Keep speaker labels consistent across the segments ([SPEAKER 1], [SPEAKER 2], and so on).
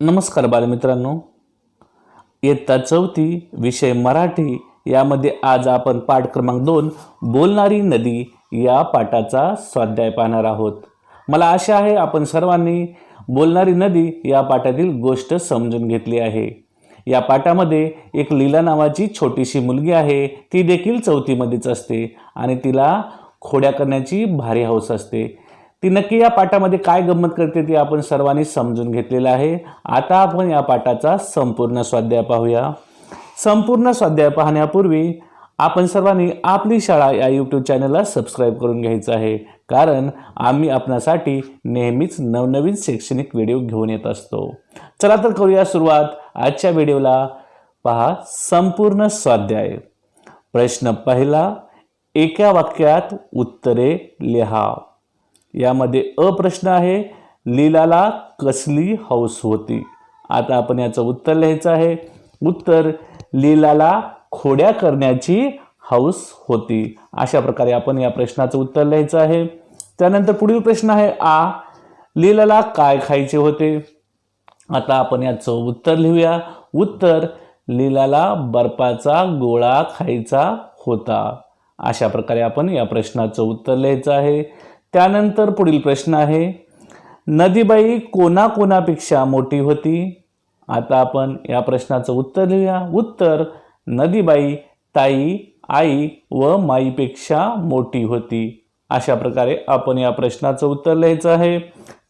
[SPEAKER 1] नमस्कार बालमित्रांनो. इयत्ता चौथी विषय मराठी. यामध्ये आज आपण पाठ क्रमांक दोन बोलणारी नदी या पाठाचा स्वाध्याय पाहणार आहोत. मला आशा आहे आपण सर्वांनी बोलणारी नदी या पाठातील गोष्ट समजून घेतली आहे. या पाठामध्ये एक लीला नावाची छोटीशी मुलगी आहे. ती देखील चौथीमध्येच असते आणि तिला खोड्या करण्याची भारी हौस असते. ती नक्की या पाठामध्ये काय गंमत करते ती आपण सर्वांनी समजून घेतलेलं आहे. आता आपण या पाठाचा संपूर्ण स्वाध्याय पाहूया. संपूर्ण स्वाध्याय पाहण्यापूर्वी आपण सर्वांनी आपली शाळा या यूट्यूब चॅनलला सबस्क्राईब करून घ्यायचं आहे. कारण आम्ही आपणासाठी नेहमीच नवनवीन शैक्षणिक व्हिडिओ घेऊन येत असतो. चला तर करूया सुरुवात. आजच्या व्हिडिओला पहा संपूर्ण स्वाध्याय. प्रश्न पहिला एका वाक्यात उत्तरे लिहा. यामध्ये अ प्रश्न आहे लीलाला कसली हौस होती? आता आपण याचं उत्तर लिहायचं आहे. उत्तर लीलाला खोड्या करण्याची हौस होती. अशा प्रकारे आपण या प्रश्नाचं उत्तर लिहायचं आहे. त्यानंतर पुढील प्रश्न आहे आ लीलाला काय खायचे होते? आता आपण याचं उत्तर लिहूया. उत्तर लीलाला बर्फाचा गोळा खायचा होता. अशा प्रकारे आपण या प्रश्नाचं उत्तर लिहायचं आहे. त्यानंतर पुढील प्रश्न आहे. नदीबाई कोणाकोणापेक्षा मोठी होती? आता आपण या प्रश्नाचं उत्तर लिहूया उत्तर नदीबाई ताई आई व माईपेक्षा मोठी होती. अशा प्रकारे आपण या प्रश्नाचं उत्तर लिहायचं आहे.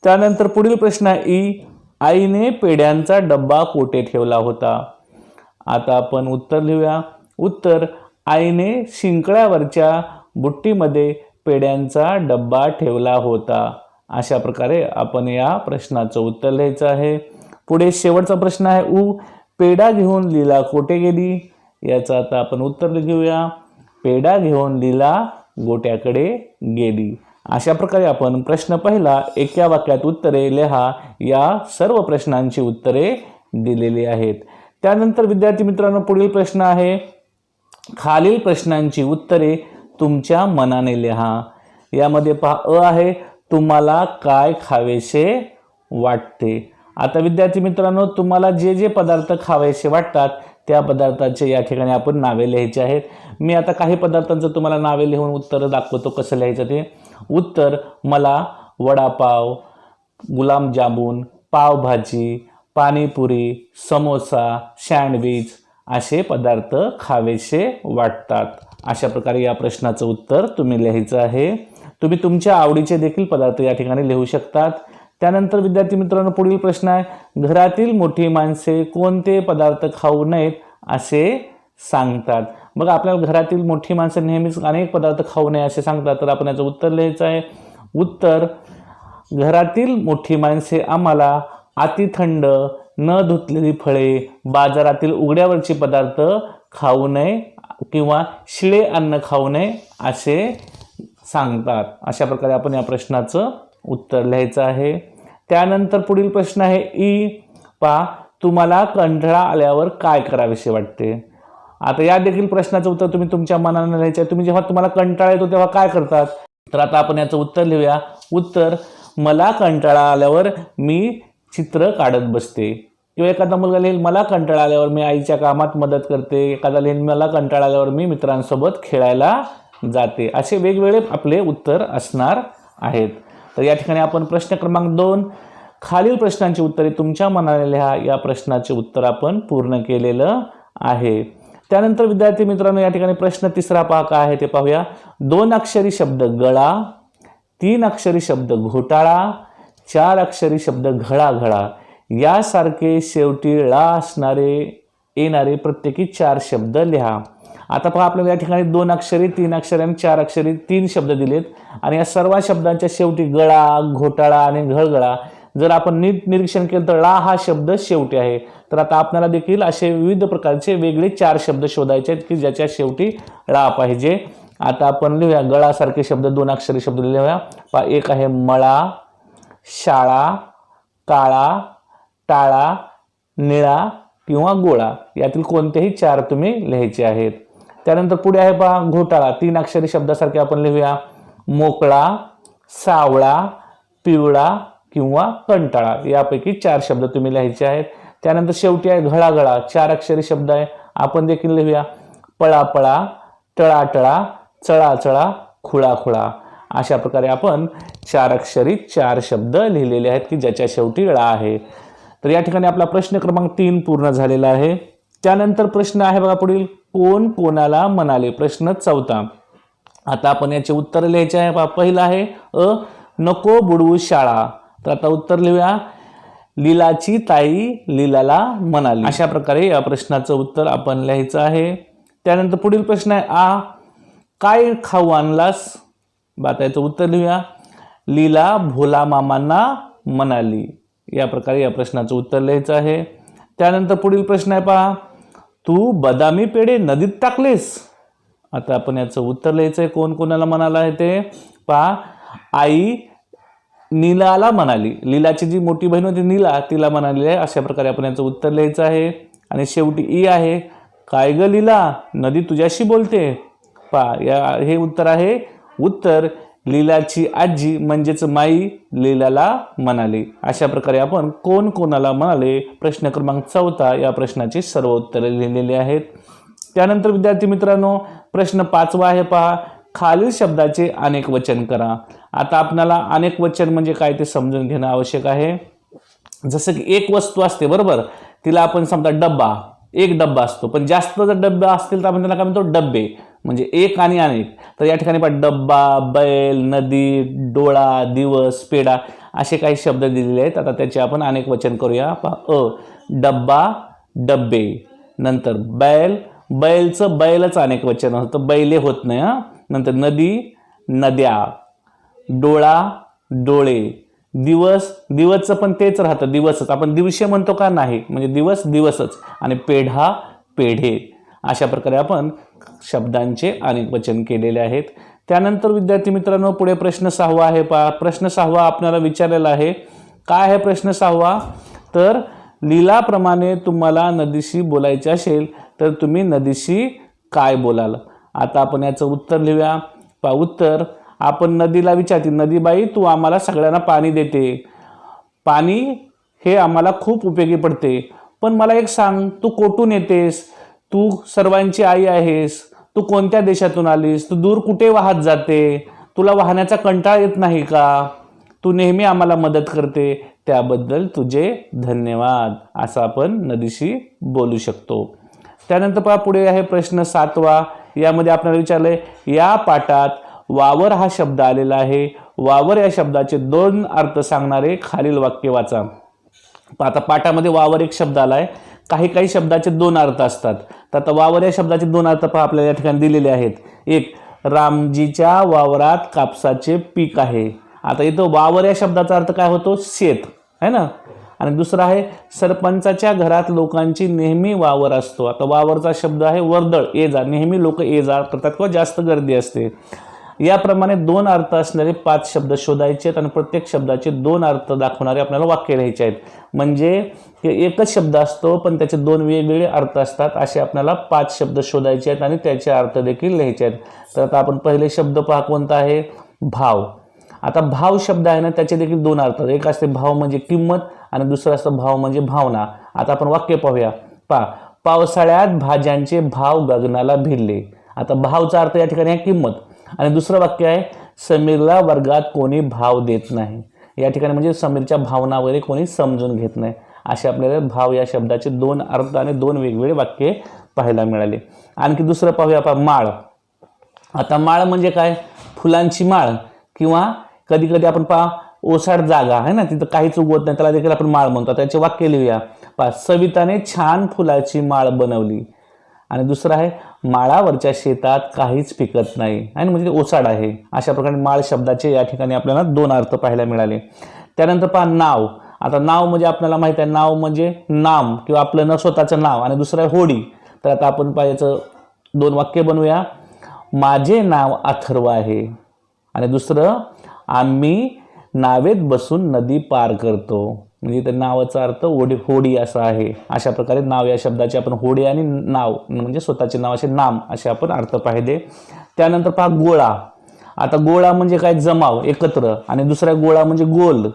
[SPEAKER 1] त्यानंतर पुढील प्रश्न आहे ई आईने पेढ्यांचा डब्बा कोठे ठेवला होता? आता आपण उत्तर लिहूया. उत्तर आईने शिंकळ्यावरच्या बुट्टीमध्ये पेढ्यांचा डब्बा ठेवला होता. अशा प्रकारे आपण या प्रश्नाचं उत्तर लिहायचं आहे. पुढे शेवटचा प्रश्न आहे उ पेढा घेऊन लीला कोठे गेली? याचं आता आपण उत्तर घेऊया. पेढा घेऊन लीला गोट्याकडे गेली. अशा प्रकारे आपण प्रश्न पहिला एका वाक्यात उत्तरे लिहा. या सर्व प्रश्नांची उत्तरे दिलेली आहेत. त्यानंतर विद्यार्थी मित्रांनो पुढील प्रश्न आहे. खालील प्रश्नांची उत्तरे तुमच्या मनाने लिहा. यामध्ये पहा अ आहे तुम्हाला काय खावेसे वाटते. आता विद्यार्थी मित्रांनो तुम्हाला जे जे पदार्थ खावेसे वाटतात त्या पदार्थांचे या ठिकाणी आपण नावे लिहायचे आहेत. मी आता काही पदार्थांचं तुम्हाला नावे लिहून उत्तरं दाखवतो कसं लिहायचं ते. उत्तर मला वडापाव गुलाबजामुन पावभाजी पाणीपुरी समोसा सँडविच असे पदार्थ खावेसे वाटतात. अशा प्रकारे या प्रश्नाचं उत्तर तुम्ही लिहायचं आहे. तुम्ही तुमच्या आवडीचे देखील पदार्थ या ठिकाणी लिहू शकतात. त्यानंतर विद्यार्थी मित्रांनो पुढील प्रश्न आहे. घरातील मोठी माणसे कोणते पदार्थ खाऊ नयेत असे सांगतात. मग आपल्या घरातील मोठी माणसं नेहमीच अनेक पदार्थ खाऊ नये असे सांगतात. तर आपण याचं उत्तर लिहायचं आहे. उत्तर घरातील मोठी माणसे आम्हाला अतिथंड न धुतलेली फळे बाजारातील उघड्यावरचे पदार्थ खाऊ नये किंवा शिळे अन्न खाऊ नये असे सांगतात. अशा प्रकारे आपण या प्रश्नाचं उत्तर लिहायचं आहे. त्यानंतर पुढील प्रश्न आहे ई पा तुम्हाला कंटाळा आल्यावर काय करावेसे वाटते? आता या देखील प्रश्नाचं उत्तर तुम्ही तुमच्या मनाने लिहायचं आहे. तुम्ही जेव्हा तुम्हाला कंटाळा येतो तेव्हा काय करतात? तर आता आपण याचं उत्तर लिहूया. उत्तर मला कंटाळा आल्यावर मी चित्र काढत बसते. किंवा एखादा मुलगा लिहिल मला कंटाळा आल्यावर मी आईच्या कामात मदत करते एखादा लिहिल मला कंटाळा आल्यावर मी मित्रांसोबत खेळायला जाते. असे वेगवेगळे आपले उत्तर असणार आहेत. तर या ठिकाणी आपण प्रश्न क्रमांक दोन खालील प्रश्नांची उत्तरे तुमच्या मनाने लिहा. या प्रश्नाचे उत्तर आपण पूर्ण केलेलं आहे. त्यानंतर विद्यार्थी मित्रांनो या ठिकाणी प्रश्न तिसरा पहा काय आहे ते पाहूया. दोन अक्षरी शब्द गळा तीन अक्षरी शब्द घोटाळा चार अक्षरी शब्द घळाघळा यासारखे शेवटी ळा असणारे येणारे प्रत्येकी चार शब्द लिहा. आता पहा आपल्याला या ठिकाणी दोन अक्षरी तीन अक्षरे आणि चार अक्षरी तीन शब्द दिलेत. आणि या सर्व शब्दांच्या शेवटी गळा घोटाळा आणि घळगळा जर आपण नीट निरीक्षण केलं तर ळा हा शब्द शेवटी आहे. तर आता आपल्याला देखील असे विविध प्रकारचे वेगळे चार शब्द शोधायचे आहेत की ज्याच्या शेवटी ळा पाहिजे. आता आपण लिहूया गळासारखे शब्द दोन अक्षरी शब्द लिहूया. पहा एक आहे मळा शाळा काळा टाळा निळा किंवा गोळा यातील कोणतेही चार तुम्ही लिहायचे आहेत. त्यानंतर पुढे आहे पहा घोटाळा. तीन अक्षरी शब्दासारखे आपण लिहूया. मोकळा सावळा पिवळा किंवा कंटाळा. यापैकी चार शब्द तुम्ही लिहायचे आहेत. त्यानंतर शेवटी आहे घळाघळा चार अक्षरी शब्द आहे. आपण देखील लिहूया. पळापळा टळाटळा चळाचळा खुळा खुळा अशा प्रकारे आपण चार अक्षरी चार शब्द लिहिलेले आहेत की ज्याच्या शेवटी ळा आहे. तर या ठिकाणी आपला प्रश्न क्रमांक तीन पूर्ण झालेला आहे. त्यानंतर प्रश्न आहे बघा पुढील. कोण कोणाला म्हणाले? प्रश्न चौथा. आता आपण याचे उत्तर लिहायचे आहे. पहिलं आहे अ नको बुडवू शाळा. तर आता उत्तर लिहूया. लीलाची ताई लीलाला म्हणाली. अशा प्रकारे या प्रश्नाचं उत्तर आपण लिहायचं आहे. त्यानंतर पुढील प्रश्न आहे आ काय खाऊ आणलास? आता याचं उत्तर लिहूया. लीला भोला मामांना म्हणाली. या प्रकारे या प्रश्नाचं उत्तर लिहायचं आहे. त्यानंतर पुढील प्रश्न आहे पहा. तू बदामी पेढे नदीत टाकलेस. आता आपण याचं उत्तर लिहायचं आहे. कोण कोणाला म्हणाला आहे ते? पहा. आई नीलाला म्हणाली. लीलाची जी मोठी बहीण होती नीला तिला म्हणाली आहे. अशा प्रकारे आपण याचं उत्तर लिहायचं आहे. आणि शेवटी ई आहे. काय ग लीला? नदी तुझ्याशी बोलते. पा या हे उत्तर आहे. उत्तर लीलाची आजी म्हणजेच माई लीलाला म्हणाली. अशा प्रकारे आपण कोण कोणाला म्हणाले? प्रश्न क्रमांक चौथा या प्रश्नाची सर्व उत्तरे लिहिलेली आहेत. त्यानंतर विद्यार्थी मित्रांनो प्रश्न पाचवा आहे पहा. खालील शब्दाचे अनेक वचन करा. आता आपल्याला अनेक वचन म्हणजे काय ते समजून घेणं आवश्यक आहे. जसं की एक वस्तू असते बरोबर? तिला आपण समजा डब्बा. एक डब्बा असतो. पण जास्त जर डब्बे असतील तर आपण त्याला काय म्हणतो? डब्बे. म्हणजे एक आणि अनेक. तर या ठिकाणी पहा डब्बा बैल नदी डोळा दिवस पेढा असे काही शब्द दिलेले आहेत. आता त्याचे आपण अनेक वचन करूया. पहा अ डब्बा डब्बे नंतर बैल. बैलचं बैलच अनेक वचन होतं. बैले होत नाही हां. नंतर नदी नद्या डोळा डोळे. दिवस दिवसचं पण तेच राहतं दिवसच. आपण दिवशी म्हणतो का नाही? म्हणजे दिवस दिवसच. आणि पेढा पेढे. अशा प्रकारे आपण शब्दांचे अनेक वचन केलेले आहेत. त्यानंतर विद्यार्थी मित्रांनो पुढे प्रश्न सहावा आहे पा प्रश्न सहावा आपल्याला विचारलेला आहे. काय आहे प्रश्न सहावा? तर लीलाप्रमाणे तुम्हाला नदीशी बोलायचे असेल तर तुम्ही नदीशी काय बोलाल? आता आपण याचं उत्तर लिहूया. पा उत्तर. आपण नदीला विचारते नदीबाई तू आम्हाला सगळ्यांना पाणी देते. पाणी हे आम्हाला खूप उपयोगी पडते. पण मला एक सांग तू कोठून येतेस? तू सर्वांची आई आहेस तू कोणत्या देशातून आलीस तू दूर कुठे वाहत जाते तुला वाहण्याचा कंटाळा येत नाही का? तू नेहमी आम्हाला मदत करते त्याबद्दल तुझे धन्यवाद असं आपण नदीशी बोलू शकतो. त्यानंतर पहा पुढे आहे प्रश्न सातवा. यामध्ये आपल्याला विचारलंय या पाठात वावर हा शब्द आलेला आहे. वावर या शब्दाचे दोन अर्थ सांगणारे खालील वाक्य वाचा. आता पाठामध्ये वावर एक शब्द आलाय. काही काही शब्दाचे दोन अर्थ असतात. तर आता वावर या शब्दाचे दोन अर्थ पहा आपल्याला या ठिकाणी दिलेले आहेत. एक रामजीच्या वावरात कापसाचे पीक आहे. आता इथं वावर या शब्दाचा अर्थ काय होतो? शेत. आहे ना? आणि दुसरा आहे सरपंचाच्या घरात लोकांची नेहमी वावर असतो. आता वावरचा शब्द आहे वर्दळ. ये जा. नेहमी लोक ये जा. करतात किंवा जास्त गर्दी असते. याप्रमाणे दोन अर्थ असणारे पाच शब्द शोधायचे आहेत आणि प्रत्येक शब्दाचे दोन अर्थ दाखवणारे आपल्याला वाक्य लिहायचे आहेत. म्हणजे एकच शब्द असतो पण त्याचे दोन वेगवेगळे अर्थ असतात असे आपल्याला पाच शब्द शोधायचे आहेत आणि त्याचे अर्थ देखील लिहायचे आहेत. तर आता आपण पहिले शब्द पहा कोणता आहे? भाव. आता भाव शब्द आहे ना त्याचे देखील दोन अर्थ एक असते भाव म्हणजे किंमत आणि दुसरं असतं भाव म्हणजे भावना. आता आपण वाक्य पाहूया. पहा पावसाळ्यात भाज्यांचे भाव गगनाला भिडले आता भावचा अर्थ या ठिकाणी आहे किंमत. आणि दुसरं वाक्य आहे समीरला वर्गात कोणी भाव देत नाही. या ठिकाणी म्हणजे समीरच्या भावना वगैरे कोणी समजून घेत नाही. असे आपल्याला भाव या शब्दाचे दोन अर्थ आणि दोन वेगवेगळे वाक्ये पाहायला मिळाले. आणखी दुसरं पाहूया आपण माळ. आता माळ म्हणजे काय? फुलांची माळ किंवा कधी कधी आपण पहा ओसाड जागा आहे ना? तिथं काहीच उगवत नाही त्याला देखील आपण माळ म्हणतो. त्याचे वाक्य लिहूया. पहा सविताने छान फुलाची माळ बनवली. आणि दुसरं आहे माळावरच्या शेतात काहीच पिकत नाही. आणि म्हणजे ते ओसाड आहे. अशा प्रकारे माळ शब्दाचे या ठिकाणी आपल्याला दोन अर्थ पाहायला मिळाले. त्यानंतर पहा नाव. आता नाव म्हणजे आपल्याला माहीत आहे नाव म्हणजे नाम किंवा आपलं न स्वतःचं नाव. आणि दुसरं आहे होडी. तर आता आपण पाहायचं दोन वाक्य बनवूया. माझे नाव अथर्व आहे. आणि दुसरं आम्ही नावेत बसून नदी पार करतो. म्हणजे इथं नावाचा अर्थ ओढी होडी असा आहे. अशा प्रकारे नाव या शब्दाचे आपण होडी आणि नाव म्हणजे स्वतःचे नाव असे नाम असे आपण अर्थ पाहिले. त्यानंतर पहा गोळा. आता गोळा म्हणजे काय? जमाव एकत्र. आणि दुसरा गोळा म्हणजे गोल.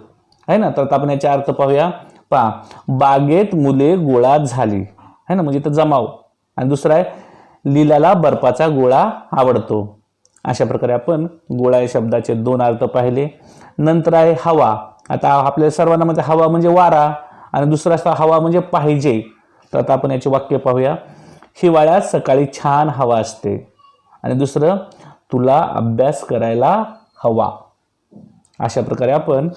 [SPEAKER 1] आहे ना? तर आपण याचा अर्थ पाहूया. पहा बागेत मुले गोळा झाली. है ना? म्हणजे तर जमाव. आणि दुसरा आहे लीलाला बर्फाचा गोळा आवडतो. अशा प्रकारे आपण गोळा या शब्दाचे दोन अर्थ पाहिले. नंतर आहे हवा. आता आपल्या सर्वांना म्हणजे हवा म्हणजे वारा आणि दुसरा असता हवा म्हणजे पाहिजे. तर आता आपण याचे वाक्य पाहूया. हिवाळ्यात सकाळी छान हवा असते आणि दुसरं तुला अभ्यास करायला हवा. अशा प्रकारे आपण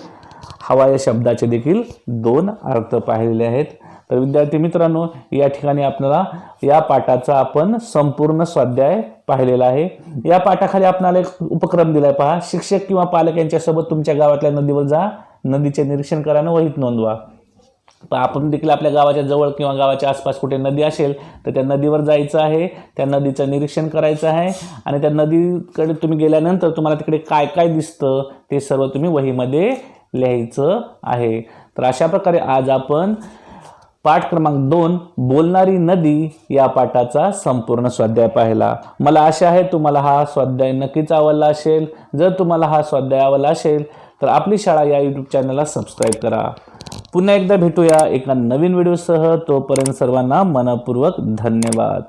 [SPEAKER 1] हवा या शब्दाचे देखील दोन अर्थ पाहिलेले आहेत. तर विद्यार्थी मित्रांनो या ठिकाणी आपल्याला या पाठाचा आपण संपूर्ण स्वाध्याय पाहिलेला आहे. या पाठाखाली आपणाला एक उपक्रम दिलाय पहा. शिक्षक किंवा पालक यांच्यासोबत तुमच्या गावातल्या नदीवर जा. नदीचे निरीक्षण करा आणि वहीत नोंदवा आपण देखील आपल्या गावाच्या जवळ किंवा गावाच्या आसपास कुठे नदी असेल तर त्या नदीवर जायचं आहे त्या नदीचं निरीक्षण करायचं आहे आणि त्या नदीकडे तुम्ही गेल्यानंतर तुम्हाला तिकडे काय काय दिसतं ते सर्व तुम्ही वहीमध्ये लिहायचं आहे. तर अशा प्रकारे आज आपण पाठ क्रमांक दोन बोलणारी नदी या पाठाचा संपूर्ण स्वाध्याय पाहिला. मला आशा आहे तुम्हाला हा स्वाध्याय नक्कीच आवडला असेल. जर तुम्हाला हा स्वाध्याय आवडला असेल तर आपली शाळा या यूट्यूब चॅनलला सबस्क्राईब करा. पुन्हा एकदा भेटूया एका नवीन व्हिडिओसह तोपर्यंत सर्वांना मनपूर्वक धन्यवाद.